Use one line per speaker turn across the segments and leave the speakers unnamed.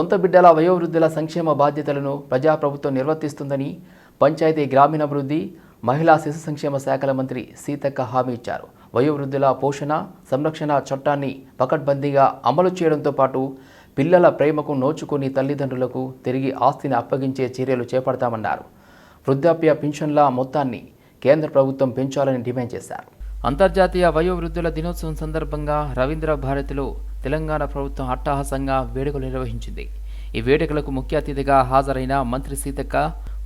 సొంత బిడ్డల వయోవృద్ధుల సంక్షేమ బాధ్యతలను ప్రజాప్రభుత్వం నిర్వర్తిస్తుందని పంచాయతీ గ్రామీణాభివృద్ధి మహిళా శిశు సంక్షేమ శాఖల మంత్రి సీతక్క హామీ ఇచ్చారు. వయోవృద్ధుల పోషణ సంరక్షణ చట్టాన్ని పకడ్బందీగా అమలు చేయడంతో పాటు పిల్లల ప్రేమకు నోచుకుని తల్లిదండ్రులకు తిరిగి ఆస్తిని అప్పగించే చర్యలు చేపడతామన్నారు. వృద్ధాప్య పింఛన్ల మొత్తాన్ని కేంద్ర ప్రభుత్వం పెంచాలని డిమాండ్ చేశారు. అంతర్జాతీయ వయోవృద్ధుల దినోత్సవం సందర్భంగా రవీంద్ర భారతిలో తెలంగాణ ప్రభుత్వం అట్టహాసంగా వేడుకలు నిర్వహించింది. ఈ వేడుకలకు ముఖ్య అతిథిగా హాజరైన మంత్రి సీతక్క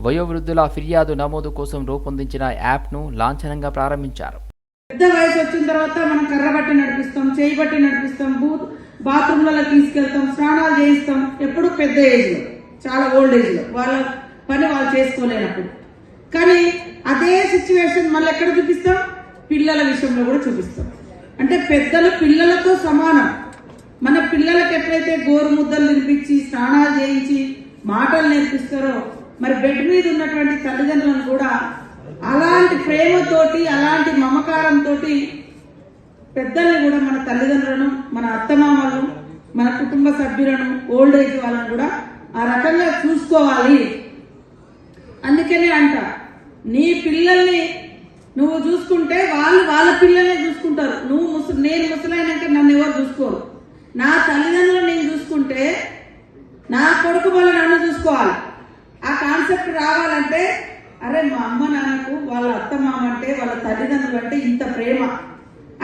వయోవృద్ధుల ఫిర్యాదు నమోదు కోసం రూపొందించిన యాప్ను లాంఛనంగా ప్రారంభించారు.
పెద్ద వయసు వచ్చిన తర్వాత మనం కర్ర బట్టి నడిపిస్తాం చేయి బట్టి నడిపిస్తాం బూత్ బాత్రూమ్లలో తీసుకెళ్తాం స్నానాలు చేయిస్తాం. ఎప్పుడు పెద్ద ఏజ్లో చాలా ఓల్డ్ ఏజ్లో. వాళ్ళ పని వాళ్ళు చేసుకోలేనప్పుడు. కానీ అదే సిచ్యువేషన్ మళ్ళీ ఎక్కడ చూపిస్తాం? పిల్లల విషయంలో కూడా చూపిస్తాం. అంటే పెద్దలు పిల్లలతో సమానం. మన పిల్లలకి ఎట్లయితే గోరు ముద్దలు తినిపించి స్నానాలు చేయించి మాటలు నేర్పిస్తారో మరి బెడ్ మీద ఉన్నటువంటి తల్లిదండ్రులను కూడా అలాంటి ప్రేమతోటి అలాంటి మమకారంతో పెద్దల్ని కూడా మన తల్లిదండ్రులను మన అత్తమామలను మన కుటుంబ సభ్యులను ఓల్డ్ ఏజ్ వాళ్ళని కూడా ఆ రకంగా చూసుకోవాలి. అందుకనే అంట నీ పిల్లల్ని నువ్వు చూసుకుంటే వాళ్ళు వాళ్ళ పిల్లల్ని చూసుకుంటారు. నువ్వు ముస నేను ముసలైనాక నన్ను ఎవరు చూసుకోరు. నా తల్లిదండ్రులు నేను చూసుకుంటే నా కొడుకు వల్ల నన్ను చూసుకోవాలి. ఆ కాన్సెప్ట్ రావాలంటే అరే మా అమ్మ నాన్నకు వాళ్ళ అత్త మామ అంటే వాళ్ళ తల్లిదండ్రులు అంటే ఇంత ప్రేమ.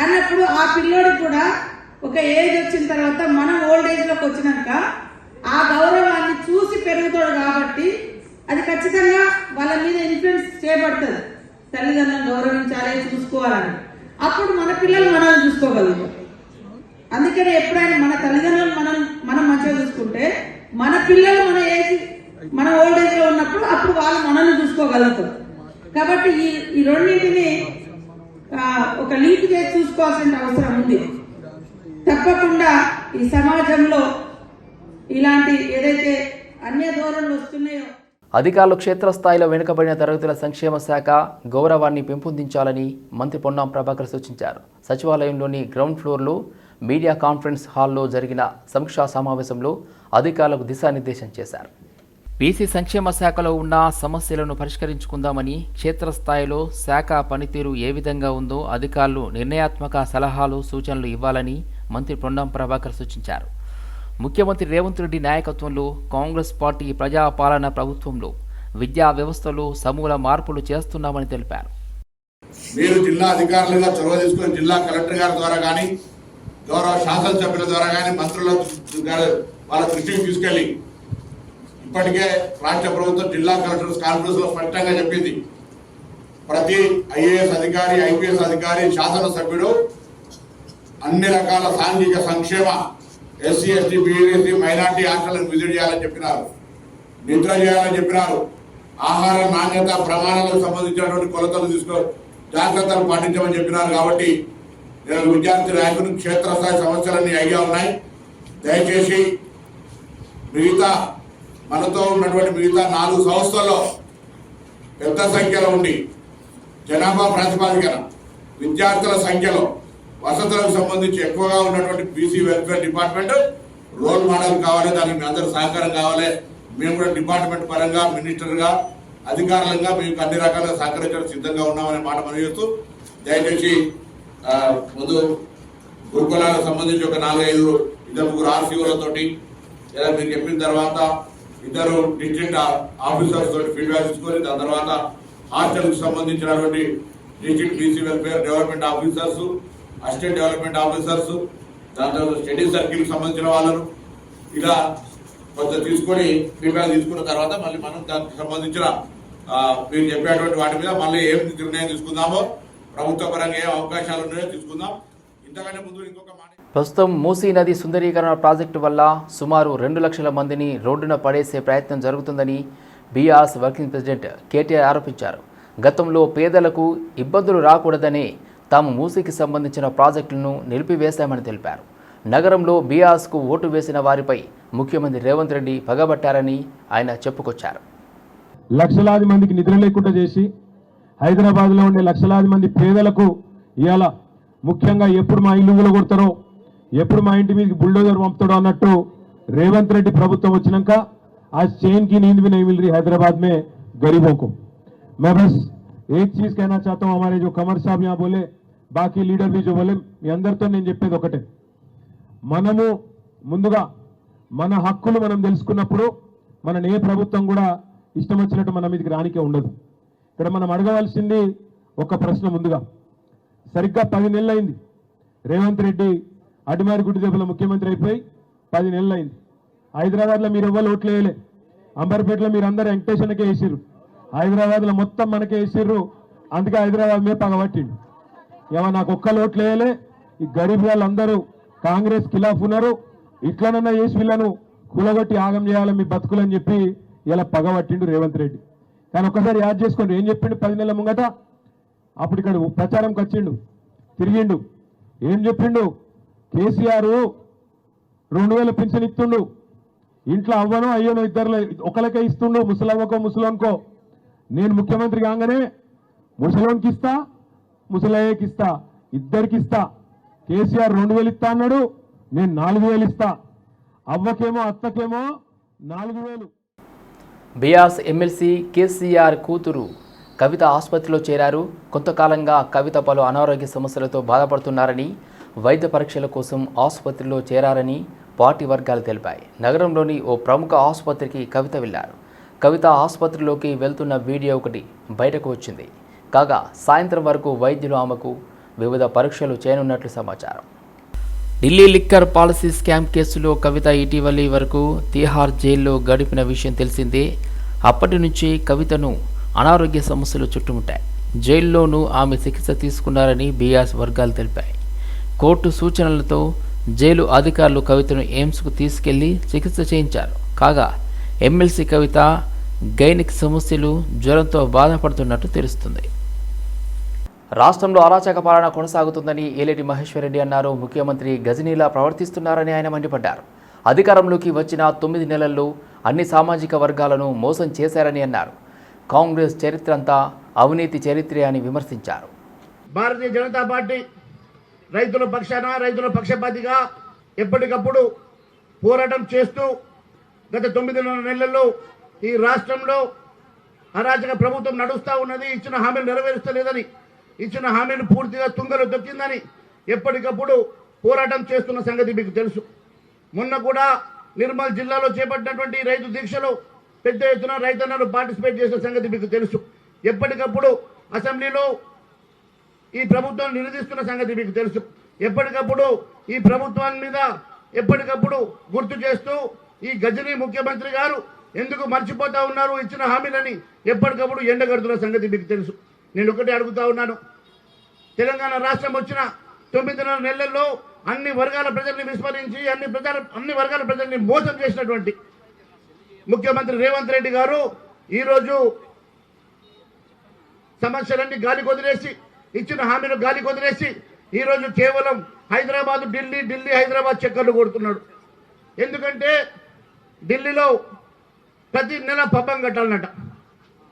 అన్నప్పుడు ఆ పిల్లోడికి కూడా ఒక ఏజ్ వచ్చిన తర్వాత మనం ఓల్డ్ ఏజ్లోకి వచ్చినాక ఆ గౌరవాన్ని చూసి పెరుగుతాడు కాబట్టి అది ఖచ్చితంగా వాళ్ళ మీద ఇన్ఫ్లుయెన్స్ చేయబడుతుంది. తల్లిదండ్రులను గౌరవించాలి చూసుకోవాలని. అప్పుడు మన పిల్లలు మనల్ని చూసుకోగలుగుతాం అందుకనే ఎప్పుడైనా మన తల్లిదండ్రులు మనం మనం మంచిగా చూసుకుంటే మన పిల్లలు మన ఏజ్ మన ఓల్డ్ ఏజ్లో ఉన్నప్పుడు అప్పుడు వాళ్ళు మనల్ని చూసుకోగలుగుతారు. కాబట్టి ఈ ఈ రెండింటిని ఒక లీప్ చేసి చూసుకోవాల్సిన అవసరం ఉంది. తప్పకుండా ఈ సమాజంలో ఇలాంటి ఏదైతే అన్య ధోరణులు వస్తున్నాయో
అధికారులు క్షేత్రస్థాయిలో వెనుకబడిన తరగతుల సంక్షేమ శాఖ గౌరవాన్ని పెంపొందించాలని మంత్రి పొన్నాం ప్రభాకర్ సూచించారు. సచివాలయంలోని గ్రౌండ్ ఫ్లోర్లో మీడియా కాన్ఫరెన్స్ హాల్లో జరిగిన సమీక్షా సమావేశంలో అధికారులకు దిశానిర్దేశం చేశారు. బీసీ సంక్షేమ శాఖలో ఉన్న సమస్యలను పరిష్కరించుకుందామని క్షేత్రస్థాయిలో శాఖ పనితీరు ఏ విధంగా ఉందో అధికారులు నిర్ణయాత్మక సలహాలు సూచనలు ఇవ్వాలని మంత్రి పొన్నం ప్రభాకర్ సూచించారు. ముఖ్యమంత్రి రేవంత్ రెడ్డి నాయకత్వంలో కాంగ్రెస్ పార్టీ ప్రజాపాలన ప్రభుత్వంలో విద్యా వ్యవస్థలో సమూల మార్పులు చేస్తున్నామని తెలిపారు.
మీరు జిల్లా అధికారులుగా చొరవ తీసుకుని జిల్లా కలెక్టర్ గారి ద్వారా కానీ గౌరవ శాసనసభ్యుల ద్వారా కానీ మంత్రుల వాళ్ళ దృష్టికి తీసుకెళ్ళి ఇప్పటికే రాష్ట్ర ప్రభుత్వం జిల్లా కలెక్టర్స్ కాన్ఫరెన్స్లో స్పష్టంగా చెప్పింది. ప్రతి ఐఏఎస్ అధికారి ఐపీఎస్ అధికారి శాసనసభ్యుడు అన్ని రకాల సాంఘిక సంక్షేమ ఎస్సీ ఎస్టీ బీఎస్సీ మైనార్టీ హాస్టళ్ళను విజిట్ చేయాలని చెప్పినారు. నిద్ర చేయాలని చెప్పినారు. ఆహార నాణ్యత ప్రమాణాలకు సంబంధించినటువంటి కొలతలు తీసుకో జాగ్రత్తలు పాటించమని చెప్పినారు కాబట్టి నేను విద్యార్థి నాయకులు క్షేత్రస్థాయి సమస్యలన్నీ అయ్యా ఉన్నాయి. దయచేసి మిగతా మనతో ఉన్నటువంటి మిగతా నాలుగు సంస్థల్లో పెద్ద సంఖ్యలో ఉండి జనాభా ప్రాతిపాదికన విద్యార్థుల సంఖ్యలో వసతులకు సంబంధించి ఎక్కువగా ఉన్నటువంటి BC welfare department role model కావాలి దానికి మీ అందరూ సహకారం కావాలి. మేము కూడా డిపార్ట్మెంట్ పరంగా మినిస్టర్గా అధికారులంగా మీకు అన్ని రకాలుగా సహకరించడం సిద్ధంగా ఉన్నామనే మాట మనం చేస్తూ దయచేసి ముందు గురుకులాలకు సంబంధించి ఒక నాలుగైదు ఇద్దరు ముగ్గురు ఆర్సీఓలతోటి లేదా మీరు చెప్పిన తర్వాత ఇద్దరు డిస్ట్రిక్ట్ ఆఫీసర్స్ తోటి ఫీడ్బ్యాక్ తీసుకొని దాని తర్వాత హాస్టల్కి సంబంధించినటువంటి district BC welfare development officers assistant development officers దాని తర్వాత స్టడీ సర్కిల్కి సంబంధించిన వాళ్ళను ఇలా కొంత తీసుకొని ఫీడ్బ్యాక్ తీసుకున్న తర్వాత మళ్ళీ మనం దానికి సంబంధించిన మీరు చెప్పేటువంటి వాటి మీద మళ్ళీ ఏం నిర్ణయం తీసుకుందామో ప్రభుత్వ పరంగా ఏం అవకాశాలు ఉన్నాయో తీసుకుందాం ఇంతకంటే ముందు ఇంకొక మాట.
ప్రస్తుతం మూసీ నది సుందరీకరణ ప్రాజెక్టు వల్ల సుమారు రెండు లక్షల మందిని రోడ్డున పడేసే ప్రయత్నం జరుగుతుందని బీఆర్ఎస్ వర్కింగ్ ప్రెసిడెంట్ కేటీఆర్ ఆరోపించారు. గతంలో పేదలకు ఇబ్బందులు రాకూడదనే తాము మూసీకి సంబంధించిన ప్రాజెక్టులను నిలిపివేశామని తెలిపారు. నగరంలో బీఆర్ఎస్కు ఓటు వేసిన వారిపై ముఖ్యమంత్రి రేవంత్ రెడ్డి పగబట్టారని ఆయన చెప్పుకొచ్చారు.
లక్షలాది మందికి నిద్ర లేకుండా చేసి హైదరాబాద్లో ఉండే లక్షలాది మంది పేదలకు ఇవాళ ముఖ్యంగా ఎప్పుడు మా ఇల్లు కొడతారో ఎప్పుడు మా ఇంటి మీదకి బుల్డోజర్ పంపుతాడో అన్నట్టు रेवंत रेड्डी प्रभुत्व వచ్చినాక आज चैन की नींद भी नहीं मिल रही हैदराबाद में गरीबों को मैं बस एक चीज कहना चाहता हूं हमारे जो कमर साहब यहाँ बोले బాకీ లీడర్ भी जो बोले మీ అందరితో నేను చెప్పేది ఒకటే మనము ముందుగా మన హక్కులు మనం తెలుసుకున్నప్పుడు మన ఏ ప్రభుత్వం కూడా ఇష్టం వచ్చినట్టు మన మీదకి రానికే ఉండదు ఇక్కడ మనం అడగవలసింది ఒక ప్రశ్న ముందుగా. సరిగ్గా పది నెలలు అయింది రేవంత్ రెడ్డి అడిమారి గుడి దెబ్బల ముఖ్యమంత్రి అయిపోయి పది నెలలు అయింది హైదరాబాద్లో మీరు ఎవ్వరు ఓట్లు వేయలే. అంబర్పేటలో మీరు అందరు వెంకటేశ్వరకే వేసిర్రు. హైదరాబాద్లో మొత్తం మనకే వేసిర్రు. అందుకే హైదరాబాద్ మీద పగబట్టిండు ఏమో నాకు ఒక్క ఓట్లు వేయలే. ఈ గరీబ్ వాళ్ళందరూ కాంగ్రెస్ ఖిలాఫ్ ఉన్నారు. ఇట్లనన్నా చేసి వీళ్ళను కూలగొట్టి ఆగం చేయాలి మీ బతుకులని చెప్పి ఇలా పగబట్టిండు రేవంత్ రెడ్డి. కానీ ఒక్కసారి యాడ్ చేసుకోండి. ఏం చెప్పిండు? పది నెలల ముంగట అప్పుడు ఇక్కడ ప్రచారంకి వచ్చిండు తిరిగిండు. ఏం చెప్పిండు? కేసీఆర్ రెండు వేల పెన్షన్ ఇస్తుండు. ఇంట్లో అవ్వను అయ్యను ఇద్దరు ఒకరికే ఇస్తుండు ముసలమ్మకో ముసలోన్కో నేను ముఖ్యమంత్రి కాగానే ముసలోన్కి ఇస్తా ముసలయ్యకి ఇస్తా ఇద్దరికి ఇస్తా. కేసీఆర్ రెండు వేలు ఇస్తా అన్నాడు నేను నాలుగు వేలు ఇస్తా. అవ్వకేమో అత్తకేమో నాలుగు వేలు.
బీఆర్స్ ఎమ్మెల్సీ కేసీఆర్ కూతురు కవిత ఆసుపత్రిలో చేరారు. కొంతకాలంగా కవిత పలు అనారోగ్య సమస్యలతో బాధపడుతున్నారని వైద్య పరీక్షల కోసం ఆసుపత్రిలో చేరారని పార్టీ వర్గాలు తెలిపాయి. నగరంలోని ఓ ప్రముఖ ఆసుపత్రికి కవిత వెళ్ళారు. కవిత ఆసుపత్రిలోకి వెళ్తున్న వీడియో ఒకటి బయటకు వచ్చింది. కాగా సాయంత్రం వరకు వైద్యులు ఆమెకు వివిధ పరీక్షలు చేయనున్నట్లు సమాచారం. ఢిల్లీ లిక్కర్ పాలసీ స్కామ్ కేసులో కవిత ఇటీవలి వరకు తిహార్ జైల్లో గడిపిన విషయం తెలిసిందే. అప్పటి నుంచి కవితను అనారోగ్య సమస్యలు చుట్టుముట్టాయి. జైల్లోనూ ఆమె చికిత్స తీసుకున్నారని బీఆర్ఎస్ వర్గాలు తెలిపాయి. కోర్టు సూచనలతో జైలు అధికారులు కవితను ఎయిమ్స్కు తీసుకెళ్ళి చికిత్స చేయించారు. కాగా ఎమ్మెల్సీ కవిత గైనిక్ సమస్యలు జ్వరంతో బాధపడుతున్నట్టు తెలుస్తుంది. రాష్ట్రంలో అరాచక పాలన కొనసాగుతుందని ఏలేటి మహేశ్వరరెడ్డి అన్నారు. ముఖ్యమంత్రి గజనీలా ప్రవర్తిస్తున్నారని ఆయన మండిపడ్డారు. అధికారంలోకి వచ్చిన తొమ్మిది నెలల్లో అన్ని సామాజిక వర్గాలను మోసం చేశారని అన్నారు. కాంగ్రెస్ చరిత్ర అంతా అవినీతి చరిత్రే అని విమర్శించారు.
భారతీయ జనతా పార్టీ రైతుల పక్షాన రైతుల పక్షపాతిగా ఎప్పటికప్పుడు పోరాటం చేస్తూ గత తొమ్మిది నెలల్లో ఈ రాష్ట్రంలో అరాచక ప్రభుత్వం నడుస్తూ ఉన్నది ఇచ్చిన హామీలు నెరవేరుస్తలేదని ఇచ్చిన హామీని పూర్తిగా తుంగలు తొక్కిందని ఎప్పటికప్పుడు పోరాటం చేస్తున్న సంగతి మీకు తెలుసు. మొన్న కూడా నిర్మల్ జిల్లాలో చేపట్టినటువంటి రైతు దీక్షలో పెద్ద ఎత్తున రైతన్నలు పార్టిసిపేట్ చేసిన సంగతి మీకు తెలుసు. ఎప్పటికప్పుడు అసెంబ్లీలో ఈ ప్రభుత్వం నిలదీస్తున్న సంగతి మీకు తెలుసు. ఎప్పటికప్పుడు ఈ ప్రభుత్వాన్ని మీద ఎప్పటికప్పుడు గుర్తు చేస్తూ ఈ గజనీ ముఖ్యమంత్రి గారు ఎందుకు మర్చిపోతా ఉన్నారు ఇచ్చిన హామీలని ఎప్పటికప్పుడు ఎండగడుతున్న సంగతి మీకు తెలుసు. నేను ఒకటే అడుగుతా ఉన్నాను. తెలంగాణ రాష్ట్రం వచ్చిన తొమ్మిదిన్నర నెలల్లో అన్ని వర్గాల ప్రజల్ని విస్మరించి అన్ని ప్రజల అన్ని వర్గాల ప్రజల్ని మోసం చేసినటువంటి ముఖ్యమంత్రి రేవంత్ రెడ్డి గారు ఈరోజు సమస్యలన్నీ గాలి కొదిలేసి ఇచ్చిన హామీలు గాలి కొదిలేసి ఈరోజు కేవలం హైదరాబాద్ ఢిల్లీ ఢిల్లీ హైదరాబాద్ చక్కర్లు కొడుతున్నాడు. ఎందుకంటే ఢిల్లీలో ప్రతి నెల పబ్బం కట్టాలన్నట.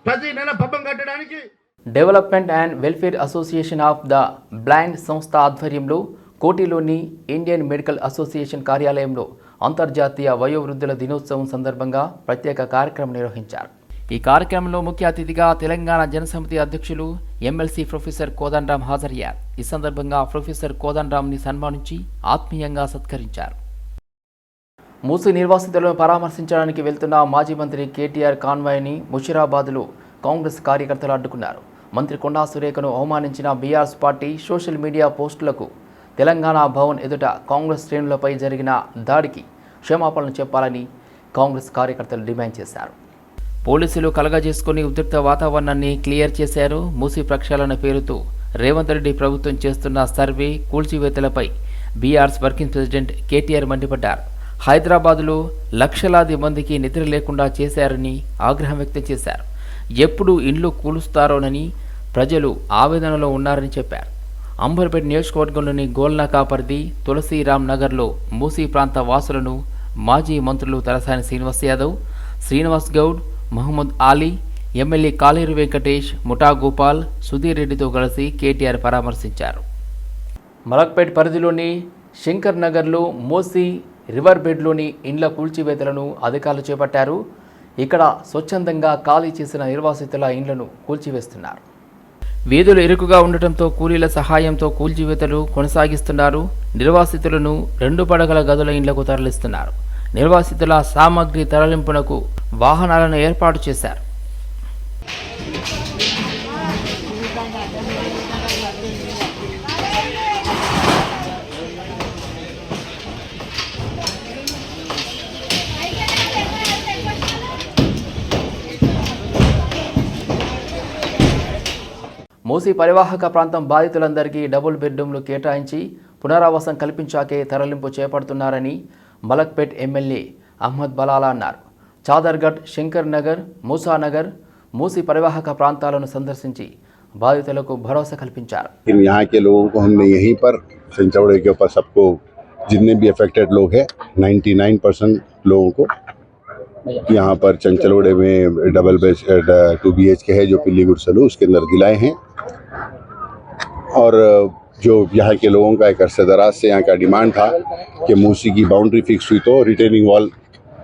ప్రతి నెల పబ్బం కట్టడానికి
development and welfare association of the blind సంస్థ ఆధ్వర్యంలో కోటిలోని ఇండియన్ మెడికల్ అసోసియేషన్ కార్యాలయంలో అంతర్జాతీయ వయోవృద్ధుల దినోత్సవం సందర్భంగా ప్రత్యేక కార్యక్రమం నిర్వహించారు. ఈ కార్యక్రమంలో ముఖ్య అతిథిగా తెలంగాణ జనసమితి అధ్యక్షులు ఎమ్మెల్సీ ప్రొఫెసర్ కోదండరాం హాజరయ్యారు. ఈ సందర్భంగా ప్రొఫెసర్ కోదండరాంని సన్మానించి ఆత్మీయంగా సత్కరించారు. మూసి నిర్వాసితులను పరామర్శించడానికి వెళ్తున్న మాజీ మంత్రి కేటీఆర్ కాన్వాయ్ని ముషిరాబాద్లో కాంగ్రెస్ కార్యకర్తలు అడ్డుకున్నారు. మంత్రి కొండా సురేఖను అవమానించిన బీఆర్ఎస్ పార్టీ సోషల్ మీడియా పోస్టులకు తెలంగాణ భవన్ ఎదుట కాంగ్రెస్ శ్రేణులపై జరిగిన దాడికి క్షమాపణలు చెప్పాలని కాంగ్రెస్ కార్యకర్తలు డిమాండ్ చేశారు. పోలీసులు కలగజేసుకుని ఉద్రిక్త వాతావరణాన్ని క్లియర్ చేశారు. మూసి ప్రక్షాళన పేరుతో రేవంత్ రెడ్డి ప్రభుత్వం చేస్తున్న సర్వే కూల్చివేతలపై బీఆర్ఎస్ వర్కింగ్ ప్రెసిడెంట్ కేటీఆర్ మండిపడ్డారు. హైదరాబాదులో లక్షలాది మందికి నిద్ర లేకుండా చేశారని ఆగ్రహం వ్యక్తం చేశారు. ఎప్పుడు ఇండ్లు కూలుస్తారోనని ప్రజలు ఆవేదనలో ఉన్నారని చెప్పారు. అంబర్పేట నియోజకవర్గంలోని గోల్నాకా పరిధి తులసీరామ్ నగర్లో మూసీ ప్రాంత వాసులను మాజీ మంత్రులు తలసాని శ్రీనివాస్ యాదవ్ శ్రీనివాస్ గౌడ్ మహమ్మద్ ఆలీ ఎమ్మెల్యే కాలేరు వెంకటేష్ ముఠా గోపాల్ సుధీర్ రెడ్డితో కలిసి కేటీఆర్ పరామర్శించారు. మలక్పేట్ పరిధిలోని శంకర్ నగర్లో మోసీ రివర్ బెడ్లోని ఇండ్ల కూల్చివేతలను అధికారులు చేపట్టారు. ఇక్కడ స్వచ్ఛందంగా ఖాళీ చేసిన నిర్వాసితుల ఇండ్లను కూల్చివేస్తున్నారు. వీధులు ఇరుకుగా ఉండటంతో కూలీల సహాయంతో కూల్చివేతలు కొనసాగిస్తున్నారు. నిర్వాసితులను రెండు పడగల గదుల ఇండ్లకు తరలిస్తున్నారు. నిర్వాసితుల సామాగ్రి తరలింపునకు వాహనాలను ఏర్పాటు చేశారు. మూసీ పరివాహక ప్రాంతం బాధితులందరికీ డబుల్ బెడ్రూమ్లు కేటాయించి పునరావాసం కల్పించాకే తరలింపు చేపడుతున్నారని మలక్పేట్ ఎమ్మెల్యే అహ్మద్ బలాలా అన్నారు చాదర్గఢ్ శంకర్ నగర్ మూసానగర్ మూసీ పరివాహక ప్రాంతాలను సందర్శించి బాధితులకు భరోసా కల్పించారు
लेकिन यहाँ के लोगों को हमने यहीं पर सिंचौड़े के ऊपर सबको जितने भी अफेक्टेड लोग हैं 99 परसेंट लोगों को यहाँ पर चंचलौड़े में डबल बेच टू बी एच के है जो पिल्ली गुड़सलू उसके अंदर दिलाए हैं और जो यहाँ के लोगों का एक अरसे दराज से यहाँ का डिमांड था कि मूसी की बाउंड्री फिक्स हुई तो रिटेनिंग वॉल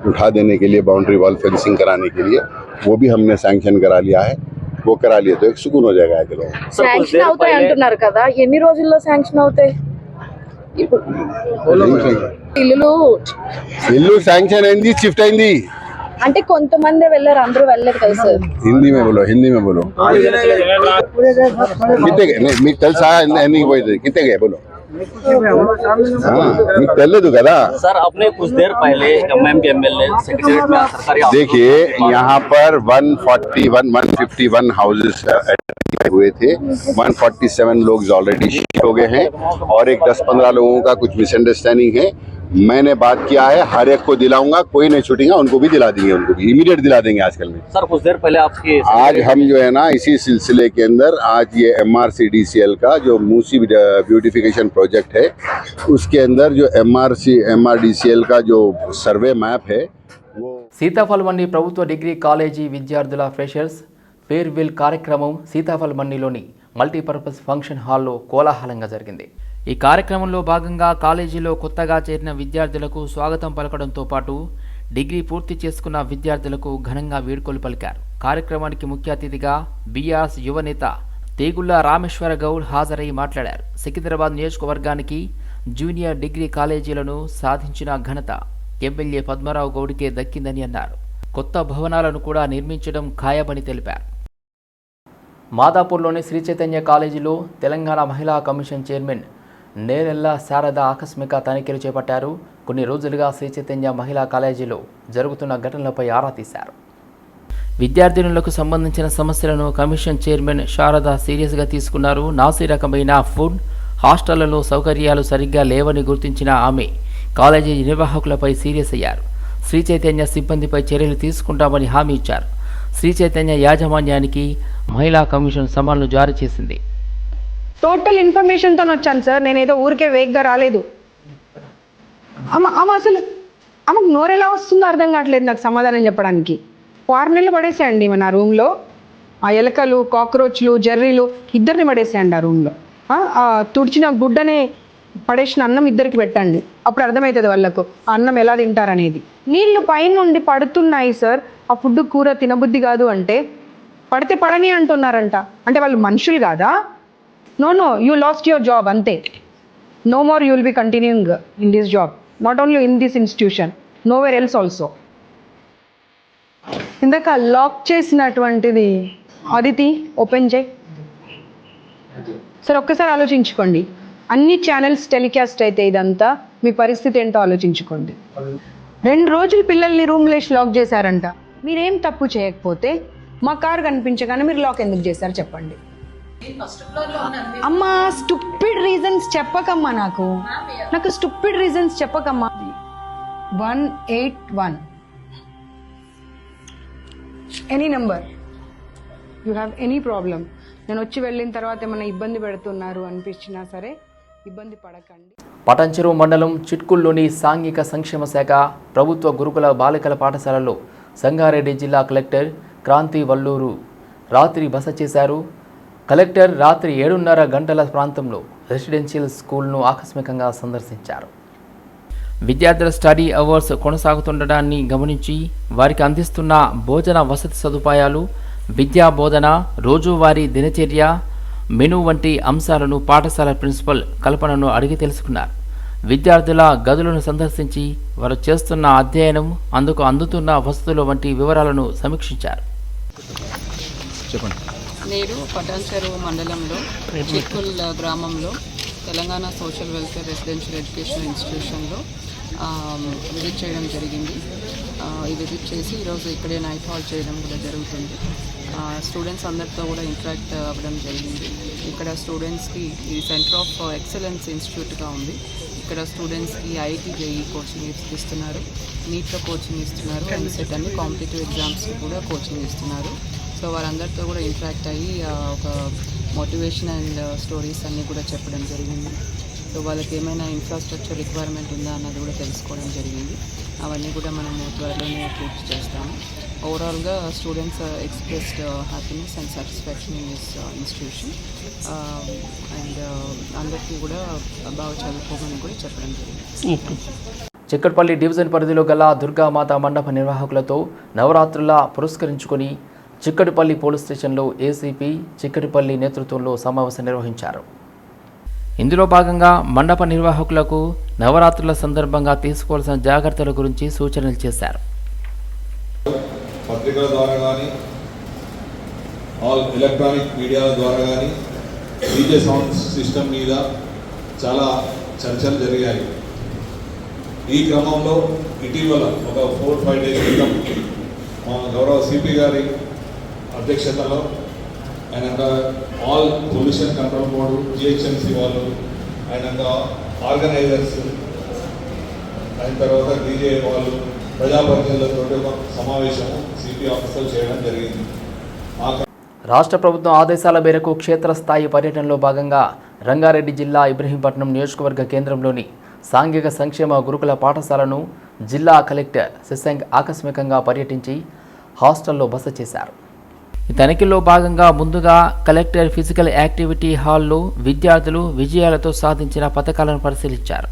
उठा देने के लिए बाउंड्री वॉल फेंसिंग कराने के लिए वो भी हमने सैंक्शन करा लिया है वो करा लिया तो एक सुकून हो जाएगा यहाँ के लोगों को
శాంక్షన్ అవుతాయి అంటున్నారు కదా ఎన్ని రోజుల్లో శాంక్షన్ అవుతాయి ఇప్పుడు ఇల్లులు
ఇల్లు శాంక్షన్ అయింది షిఫ్ట్ అయింది
అంటే కొంతమంది వెళ్ళారు అందరూ వెళ్ళలేదు కదా సార్.
హిందీ మే బోలో హిందీ మే బోలో. కితే మీకు తెలుసా? ఎన్ని పోయింది కితే గే బోలో. तो తెలియదు కదా?
सर आपने कुछ देर पहले एमएम के एमएलए सेक्रेटरी में सरकारी
देखिए यहाँ पर 141 151 हाउसेस हुए थे। 147 लोग ऑलरेडी शिफ्ट हो गए हैं और एक 10-15 लोगों का कुछ मिसअंडरस्टैंडिंग है। मैंने बात किया है हर एक को दिलाऊंगा कोई नहीं छूटेगा उनको भी दिला देंगे उनको भी इमीडिएट दिला देंगे आजकल में
सर कुछ देर पहले आपकी
आज हम जो है ना इसी सिलसिले के अंदर आज ये M R C D C L का जो मूसी ब्यूटिफिकेशन प्रोजेक्ट है उसके अंदर जो M R C M R D C L का जो सर्वे मैप है वो
సీతాఫలమణి ప్రభుత్వ డిగ్రీ కాలేజీ విద్యార్థుల ఫ్రెషర్స్ ఫేర్వెల్ కార్యక్రమం సీతాఫలమణిలోని మల్టీపర్పస్ ఫంక్షన్ హాల్లో కోలాహలంగా జరిగింది ఈ కార్యక్రమంలో భాగంగా కాలేజీలో కొత్తగా చేరిన విద్యార్థులకు స్వాగతం పలకడంతో పాటు డిగ్రీ పూర్తి చేసుకున్న విద్యార్థులకు ఘనంగా వేడుకలు పలికారు. కార్యక్రమానికి ముఖ్య అతిథిగా బీఆర్ఎస్ యువనేత తేగుళ్ళ రామేశ్వర గౌడ్ హాజరై మాట్లాడారు. సికింద్రాబాద్ నియోజకవర్గానికి జూనియర్ డిగ్రీ కాలేజీలను సాధించిన ఘనత ఎమ్మెల్యే పద్మరావు గౌడ్కే దక్కిందని అన్నారు. కొత్త భవనాలను కూడా నిర్మించడం ఖాయమని తెలిపారు. మాదాపూర్లోని శ్రీ చైతన్య కాలేజీలో తెలంగాణ మహిళా కమిషన్ చైర్మన్ నేరెల్లా శారద ఆకస్మిక తనిఖీలు చేపట్టారు. కొన్ని రోజులుగా శ్రీ చైతన్య మహిళా కాలేజీలో జరుగుతున్న ఘటనలపై ఆరా తీశారు. విద్యార్థినులకు సంబంధించిన సమస్యలను కమిషన్ చైర్మన్ శారద సీరియస్గా తీసుకున్నారు. నాసి రకమైన ఫుడ్ హాస్టళ్ళలో సౌకర్యాలు సరిగ్గా లేవని గుర్తించిన ఆమె కాలేజీ నిర్వాహకులపై సీరియస్ అయ్యారు. శ్రీ చైతన్య సిబ్బందిపై చర్యలు తీసుకుంటామని హామీ ఇచ్చారు. శ్రీ చైతన్య యాజమాన్యానికి మహిళా కమిషన్ సమన్లు జారీ చేసింది.
టోటల్ ఇన్ఫర్మేషన్తో వచ్చాను సార్ నేను ఏదో ఊరికే వేగ్గా రాలేదు. అమ్మ అమ్మ అసలు అమ్మకు నోరెలా వస్తుందో అర్థం కావట్లేదు నాకు సమాధానం చెప్పడానికి. ఆరు నెలలు పడేసేయండి మన రూమ్లో ఆ ఎలకలు కాక్రోచ్లు జర్రీలు ఇద్దరిని పడేసేయండి ఆ రూమ్లో తుడిచిన గుడ్డనే పడేసిన అన్నం ఇద్దరికి పెట్టండి. అప్పుడు అర్థమవుతుంది వాళ్ళకు ఆ అన్నం ఎలా తింటారనేది. నీళ్ళు పైనుండి పడుతున్నాయి సార్ ఆ ఫుడ్ కూర తినబుద్ధి కాదు అంటే పడితే పడని అంటున్నారంట. అంటే వాళ్ళు మనుషులు కాదా? No no you lost your job అంతే no more you will be continuing in this job not only in this institution nowhere else also ఇందాక లాక్ చేసినటువంటిది అదితి ఓపెన్ చేయి. సరే ఒక్కసారి ఆలోచించుకోండి. అన్ని ఛానల్స్ టెలికాస్ట్ అయితే ఇదంతా మీ పరిస్థితి ఏంటో ఆలోచించుకోండి. రెండు రోజులు పిల్లల్ని రూమ్లేసి లాక్ చేశారంట. మీరేం తప్పు చేయకపోతే మా కార్ కనిపించగానే మీరు లాక్ ఎందుకు చేశారు చెప్పండి. అమ్మా స్టూపిడ్ రీజన్స్ చెప్పకమ్మా నాకు. నాకు stupid reasons చెప్పకమ్మా. One eight one any number you have any problem నేను వచ్చి వెళ్ళిన తర్వాత ఏమైనా ఇబ్బంది పెడుతున్నారు అనిపించినా సరే ఇబ్బంది పడకండి.
పటంచెరు మండలం చిట్కుల్లోని సాంఘిక సంక్షేమ శాఖ ప్రభుత్వ గురుకుల బాలికల పాఠశాలలో సంగారెడ్డి జిల్లా కలెక్టర్ క్రాంతి వల్లూరు రాత్రి బస చేశారు. కలెక్టర్ రాత్రి ఏడున్నర గంటల ప్రాంతంలో రెసిడెన్షియల్ స్కూల్ను ఆకస్మికంగా సందర్శించారు. విద్యార్థుల స్టడీ అవర్స్ కొనసాగుతుండడాన్ని గమనించి వారికి అందిస్తున్న భోజన వసతి సదుపాయాలు విద్యా బోధన రోజువారీ దినచర్య మెను వంటి అంశాలను పాఠశాల ప్రిన్సిపల్ కల్పనను అడిగి తెలుసుకున్నారు. విద్యార్థుల గదులను సందర్శించి వారు చేస్తున్న అధ్యయనం అందుకు అందుతున్న వసతులు వంటి వివరాలను సమీక్షించారు.
నేడు పటాన్ చెరువు మండలంలో చిక్కుల్ గ్రామంలో Telangana social welfare residential education ఇన్స్టిట్యూషన్లో visit చేయడం జరిగింది. ఈ విజిట్ చేసి ఈరోజు ఇక్కడే నైట్ హాల్ చేయడం కూడా జరుగుతుంది. స్టూడెంట్స్ అందరితో కూడా ఇంటరాక్ట్ అవ్వడం జరిగింది. ఇక్కడ స్టూడెంట్స్కి ఈ సెంటర్ ఆఫ్ ఎక్సలెన్స్ ఇన్స్టిట్యూట్గా ఉంది. ఇక్కడ స్టూడెంట్స్కి ఐఐటి జేఈ కోచింగ్ ఇస్తున్నారు. నీట్లో కోచింగ్ ఇస్తున్నారు. ఎంసెట్ అన్ని కాంపిటేటివ్ ఎగ్జామ్స్కి కూడా కోచింగ్ ఇస్తున్నారు. సో వారందరితో కూడా ఇంటరాక్ట్ అయ్యి ఒక మోటివేషన్ అండ్ స్టోరీస్ అన్నీ కూడా చెప్పడం జరిగింది. సో వాళ్ళకి ఏమైనా ఇన్ఫ్రాస్ట్రక్చర్ రిక్వైర్మెంట్ ఉందా అన్నది కూడా తెలుసుకోవడం జరిగింది. అవన్నీ కూడా మనము త్వరలోనే పూర్తి చేస్తాము. ఓవరాల్గా students expressed happiness and satisfaction in this institution and అందరికీ కూడా బాగా చదువుకోమని కూడా చెప్పడం జరిగింది.
చిక్కట్పల్లి డివిజన్ పరిధిలో గల దుర్గామాత మండప నిర్వాహకులతో నవరాత్రుల పురస్కరించుకొని చిక్కటిపల్లి పోలీస్ స్టేషన్లో ఏసీపీ చిక్కటిపల్లి నేతృత్వంలో సమావేశం నిర్వహించారు. ఇందులో భాగంగా మండప నిర్వాహకులకు నవరాత్రుల సందర్భంగా తీసుకోవాల్సిన జాగ్రత్తల గురించి సూచనలు చేశారు.
పత్రికల ద్వారా కానీ ఆల్ ఎలక్ట్రానిక్ మీడియాల ద్వారా కానీ డీజే సౌండ్ సిస్టమ్ మీద చాలా చర్చలు జరిగాయి. ఈ క్రమంలో ఇటీవల ఒక ఫోర్ ఫైవ్ డేస్ క్రితం మా గౌరవ సిపి గారి అధ్యక్షతలో ఆయన all pollution control board GHMC వాళ్ళు ఆయన ఆర్గనైజర్స్ దాని తర్వాత డీజే వాళ్ళు ప్రజాప్రతినిధులతో ఒక సమావేశం సిపి ఆఫీస్లో చేయడం జరిగింది.
రాష్ట్ర ప్రభుత్వం ఆదేశాల మేరకు క్షేత్రస్థాయి పర్యటనలో భాగంగా రంగారెడ్డి జిల్లా ఇబ్రహీంపట్నం నియోజకవర్గ కేంద్రంలోని సాంఘిక సంక్షేమ గురుకుల పాఠశాలను జిల్లా కలెక్టర్ శశాంక్ ఆకస్మికంగా పర్యటించి హాస్టల్లో బస చేశారు. తనిఖీల్లో భాగంగా ముందుగా కలెక్టర్ ఫిజికల్ యాక్టివిటీ హాల్లో విద్యార్థులు విజయాలతో సాధించిన పథకాలను పరిశీలించారు.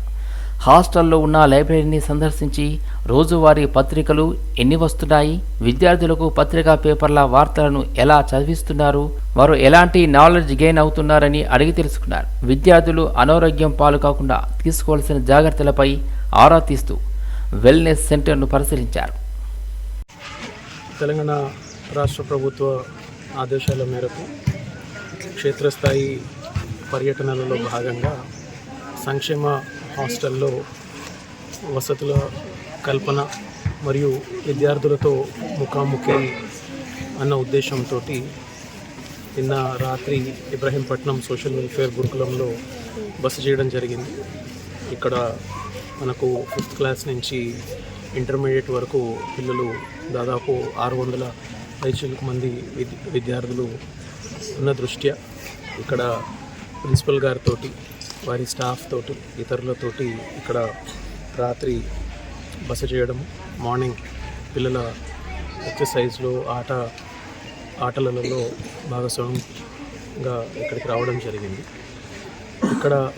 హాస్టల్లో ఉన్న లైబ్రరీని సందర్శించి రోజువారీ పత్రికలు ఎన్ని వస్తున్నాయి విద్యార్థులకు పత్రికా పేపర్ల వార్తలను ఎలా చదివిస్తున్నారు వారు ఎలాంటి నాలెడ్జ్ గెయిన్ అవుతున్నారని అడిగి తెలుసుకున్నారు. విద్యార్థులు అనారోగ్యం పాలు కాకుండా తీసుకోవాల్సిన జాగ్రత్తలపై ఆరా తీస్తూ వెల్నెస్ సెంటర్ను పరిశీలించారు.
తెలంగాణ రాష్ట్ర ప్రభుత్వ ఆదేశాల మేరకు క్షేత్రస్థాయి పర్యటనలలో భాగంగా సంక్షేమ హాస్టల్లో వసతుల కల్పన మరియు విద్యార్థులతో ముఖాముఖి అన్న ఉద్దేశంతో నిన్న రాత్రి ఇబ్రహీంపట్నం సోషల్ వెల్ఫేర్ గురుకులంలో బస చేయడం జరిగింది. ఇక్కడ మనకు ఫిఫ్త్ క్లాస్ నుంచి ఇంటర్మీడియట్ వరకు పిల్లలు దాదాపు ఆరు వందల లక్షలకు మంది విద్యార్థులు ఉన్న దృష్ట్యా ఇక్కడ ప్రిన్సిపల్ గారితో వారి స్టాఫ్ తోటి ఇతరులతోటి ఇక్కడ రాత్రి బస చేయడం మార్నింగ్ పిల్లల ఎక్సర్సైజ్లో ఆట ఆటలలో భాగస్వామ్యంగా ఇక్కడికి రావడం జరిగింది. ఇక్కడ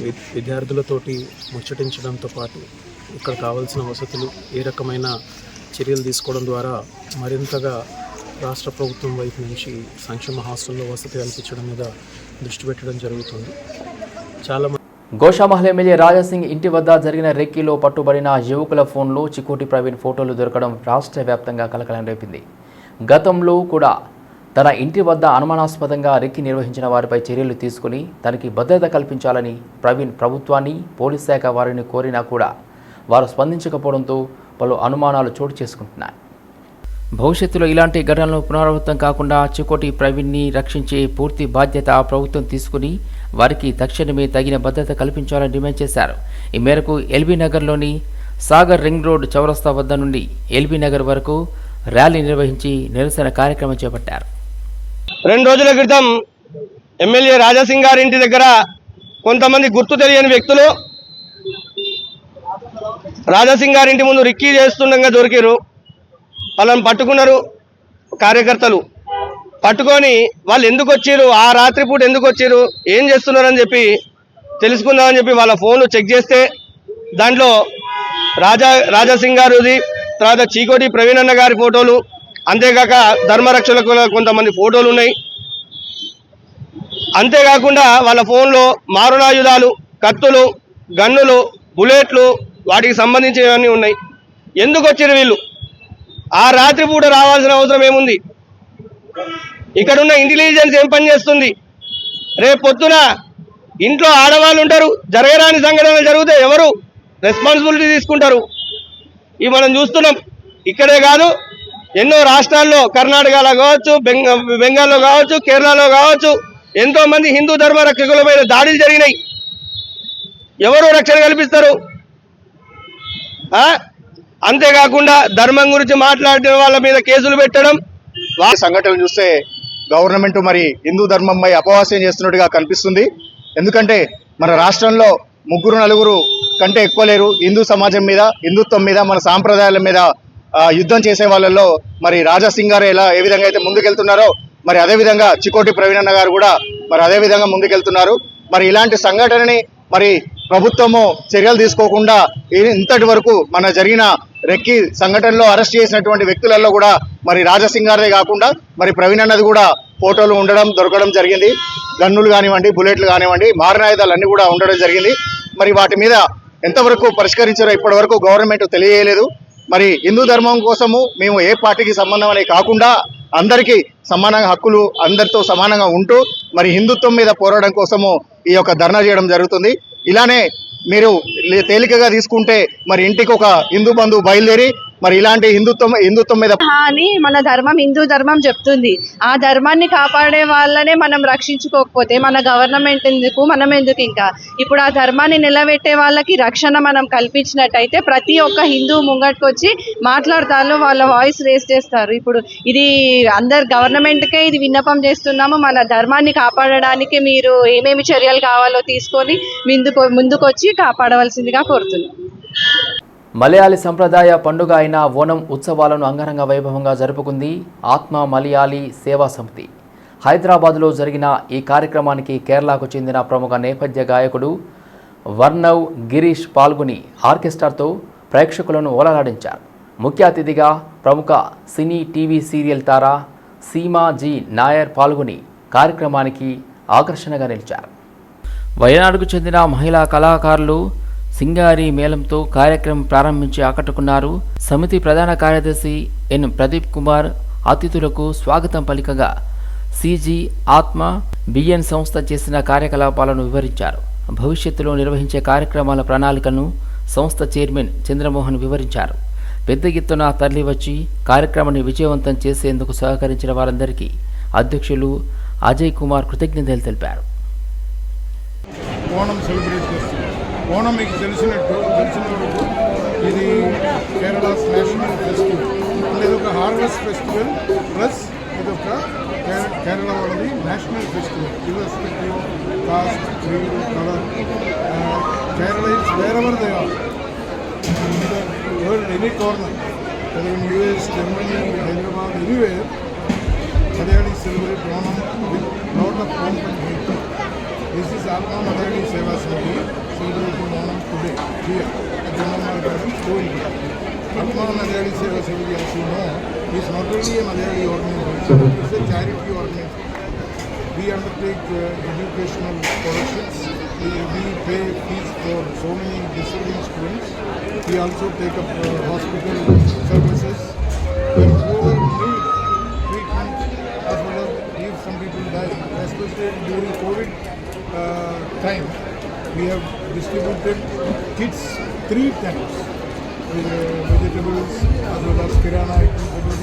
వి- విద్యార్థులతోటి ముచ్చటించడంతో పాటు ఇక్కడ కావాల్సిన వసతులు ఏ రకమైన చర్యలు తీసుకోవడం ద్వారా మరింతగా రాష్ట్ర ప్రభుత్వం వైపు నుంచి సంక్షేమ హాస్టల్లో వసతి కల్పించడం మీద దృష్టి పెట్టడం జరుగుతుంది. చాలా
గోషామహల్ ఎమ్మెల్యే రాజాసింగ్ ఇంటి వద్ద జరిగిన రెక్కీలో పట్టుబడిన యువకుల ఫోన్లో చికోటి ప్రవీణ్ ఫోటోలు దొరకడం రాష్ట్ర వ్యాప్తంగా కలకలం రేపింది. గతంలో కూడా తన ఇంటి వద్ద అనుమానాస్పదంగా రెక్కి నిర్వహించిన వారిపై చర్యలు తీసుకుని తనకి భద్రత కల్పించాలని ప్రవీణ్ ప్రభుత్వాన్ని పోలీస్ శాఖ వారిని కోరినా కూడా వారు స్పందించకపోవడంతో పలు అనుమానాలు చోటు చేసుకుంటున్నాయి. భవిష్యత్తులో ఇలాంటి ఘటనలు పునరావృతం కాకుండా చికోటి ప్రవీణ్ని రక్షించే పూర్తి బాధ్యత ప్రభుత్వం తీసుకుని వారికి తక్షణమే తగిన భద్రత కల్పించాలని డిమాండ్ చేశారు. ఈ మేరకు ఎల్బీ నగర్లోని సాగర్ రింగ్ రోడ్ చౌరస్తా వద్ద నుండి ఎల్బీ నగర్ వరకు ర్యాలీ నిర్వహించి నిరసన కార్యక్రమం చేపట్టారు.
రెండు రోజుల క్రితం ఎమ్మెల్యే రాజాసింగ్ గారి ఇంటి దగ్గర కొంతమంది గుర్తు తెలియని వ్యక్తులు రాజాసింగ్ గారింటి ముందు రిక్కీ చేస్తుండగా దొరికారు వాళ్ళని పట్టుకున్నారు కార్యకర్తలు. పట్టుకొని వాళ్ళు ఎందుకు వచ్చారు ఆ రాత్రిపూట ఎందుకు వచ్చారు ఏం చేస్తున్నారని చెప్పి తెలుసుకుందామని చెప్పి వాళ్ళ ఫోన్లు చెక్ చేస్తే దాంట్లో రాజా రాజాసింగ్ గారుది తర్వాత చీకోటి ప్రవీణ్ అన్న గారి ఫోటోలు అంతేకాక ధర్మరక్షలకు కొంతమంది ఫోటోలు ఉన్నాయి. అంతేకాకుండా వాళ్ళ ఫోన్లో మారణాయుధాలు కత్తులు గన్నులు బుల్లెట్లు వాటికి సంబంధించినవన్నీ ఉన్నాయి. ఎందుకు వచ్చారు వీళ్ళు? ఆ రాత్రి పూట రావాల్సిన అవసరం ఏముంది? ఇక్కడున్న ఇంటెలిజెన్స్ ఏం పనిచేస్తుంది రేపు పొద్దున ఇంట్లో ఆడవాళ్ళు ఉంటారు జరగరాని సంఘటనలు జరిగితే ఎవరు రెస్పాన్సిబిలిటీ తీసుకుంటారు? ఇవి మనం చూస్తున్నాం. ఇక్కడే కాదు ఎన్నో రాష్ట్రాల్లో కర్ణాటకలో కావచ్చు బెంగ బెంగాల్లో కావచ్చు కేరళలో కావచ్చు ఎంతో మంది హిందూ ధర్మ రక్షకుల మీద దాడులు జరిగినాయి. ఎవరు రక్షణ కల్పిస్తారు? అంతేకాకుండా ధర్మం గురించి మాట్లాడిన వాళ్ళ మీద కేసులు పెట్టడం.
ఈ సంఘటనలు చూస్తే గవర్నమెంట్ మరి హిందూ ధర్మంపై అపవాస్యం చేస్తున్నట్టుగా కనిపిస్తుంది. ఎందుకంటే మన రాష్ట్రంలో ముగ్గురు నలుగురు కంటే ఎక్కువ లేరు. హిందూ సమాజం మీద హిందుత్వం మీద మన సాంప్రదాయాల మీద యుద్ధం చేసే వాళ్ళల్లో మరి రాజాసింగ్ గారు ఎలా ఏ విధంగా అయితే ముందుకెళ్తున్నారో మరి అదే విధంగా చికోటి ప్రవీణన్న గారు కూడా మరి అదే విధంగా ముందుకెళ్తున్నారు. మరి ఇలాంటి సంఘటనని మరి ప్రభుత్వము చర్యలు తీసుకోకుండా ఇంతటి వరకు మన జరిగిన రెక్కి సంఘటనలో అరెస్ట్ చేసినటువంటి వ్యక్తులలో కూడా మరి రాజసింగారే కాకుండా మరి ప్రవీణ్ అన్నది కూడా ఫోటోలు ఉండడం దొరకడం జరిగింది. గన్నులు కానివ్వండి బుల్లెట్లు కానివ్వండి మారణాయుధాలు అన్నీ కూడా ఉండడం జరిగింది. మరి వాటి మీద ఎంతవరకు పరిష్కరించారో ఇప్పటివరకు గవర్నమెంట్ తెలియలేదు. మరి హిందూ ధర్మం కోసము మేము ఏ పార్టీకి సంబంధం అనే కాకుండా అందరికీ సమానంగా హక్కులు అందరితో సమానంగా ఉంటూ మరి హిందుత్వం మీద పోరాడడం కోసము ఈ యొక్క ధర్నా చేయడం జరుగుతుంది. ఇలానే మీరు తేలికగా తీసుకుంటే మరి ఇంటికి ఒక హిందూ బంధువు బయలుదేరి మరి ఇలాంటి హిందుత్వం హిందుత్వం మీద
అని మన ధర్మం హిందూ ధర్మం చెప్తుంది. ఆ ధర్మాన్ని కాపాడే వాళ్ళనే మనం రక్షించుకోకపోతే మన గవర్నమెంట్ ఎందుకు మనం ఎందుకు ఇంకా? ఇప్పుడు ఆ ధర్మాన్ని నిలబెట్టే వాళ్ళకి రక్షణ మనం కల్పించినట్టయితే ప్రతి ఒక్క హిందూ ముంగట్కొచ్చి మాట్లాడతారు వాళ్ళ వాయిస్ రేస్ చేస్తారు. ఇప్పుడు ఇది అందరు గవర్నమెంట్కే ఇది విన్నపం చేస్తున్నాము. మన ధర్మాన్ని కాపాడడానికి మీరు ఏమేమి చర్యలు కావాలో తీసుకొని ముందుకు ముందుకొచ్చి కాపాడవలసిందిగా కోరుతున్నాం.
మలయాళీ సంప్రదాయ పండుగ అయిన ఓణం ఉత్సవాలను అంగరంగ వైభవంగా జరుపుకుంది ఆత్మ మలయాళీ సేవా సమితి. హైదరాబాదులో జరిగిన ఈ కార్యక్రమానికి కేరళకు చెందిన ప్రముఖ నేపథ్య గాయకుడు వర్ణవ్ గిరీష్ పాల్గొని ఆర్కెస్ట్రాతో ప్రేక్షకులను ఓలలాడించారు. ముఖ్య అతిథిగా ప్రముఖ సినీ టీవీ సీరియల్ తార సీమా జీ నాయర్ పాల్గొని కార్యక్రమానికి ఆకర్షణగా నిలిచారు. వయనాడుకు చెందిన మహిళా కళాకారులు సింగారి మేళంతో కార్యక్రమం ప్రారంభించి ఆకట్టుకున్నారు. సమితి ప్రధాన కార్యదర్శి ఎన్ ప్రదీప్ కుమార్ అతిథులకు స్వాగతం పలికగా సిజీ ఆత్మ బిఎన్ సంస్థ చేసిన కార్యకలాపాలను వివరించారు. భవిష్యత్తులో నిర్వహించే కార్యక్రమాల ప్రణాళికను సంస్థ చైర్మన్ చంద్రమోహన్ వివరించారు. పెద్ద ఎత్తున తరలివచ్చి కార్యక్రమాన్ని విజయవంతం చేసేందుకు సహకరించిన వారందరికీ అధ్యక్షులు అజయ్ కుమార్ కృతజ్ఞతలు తెలిపారు.
ఓణం సెలబ్రేట్ ఓణం మీకు తెలిసినట్టు తెలిసిన వరకు ఇది కేరళస్ నేషనల్ ఫెస్టివల్. అంటే ఇది ఒక హార్వెస్ట్ ఫెస్టివల్ ప్లస్ ఇది ఒక కేరళ వాళ్ళది national festival. Irrespective caste creed colour. Kerala is wherever they are world any corner whether in US, Germany, Hyderabad, anywhere, Malayalis celebrate Onam with lot of pomp and. This is Atma Malayali Seva Samiti celebrating Onam today here at Janamar Garden, Koilli. Atma Malayali Seva Samiti, as you know, is not only a Malayali organization, it is a charity organization. We undertake uh, educational scholarships. We, we pay fees for so many disability students. We also take up uh, hospital services. Whoever need treatment as well as if some people die, especially during COVID time, we have distributed kits three times with uh, vegetables as well as kirana.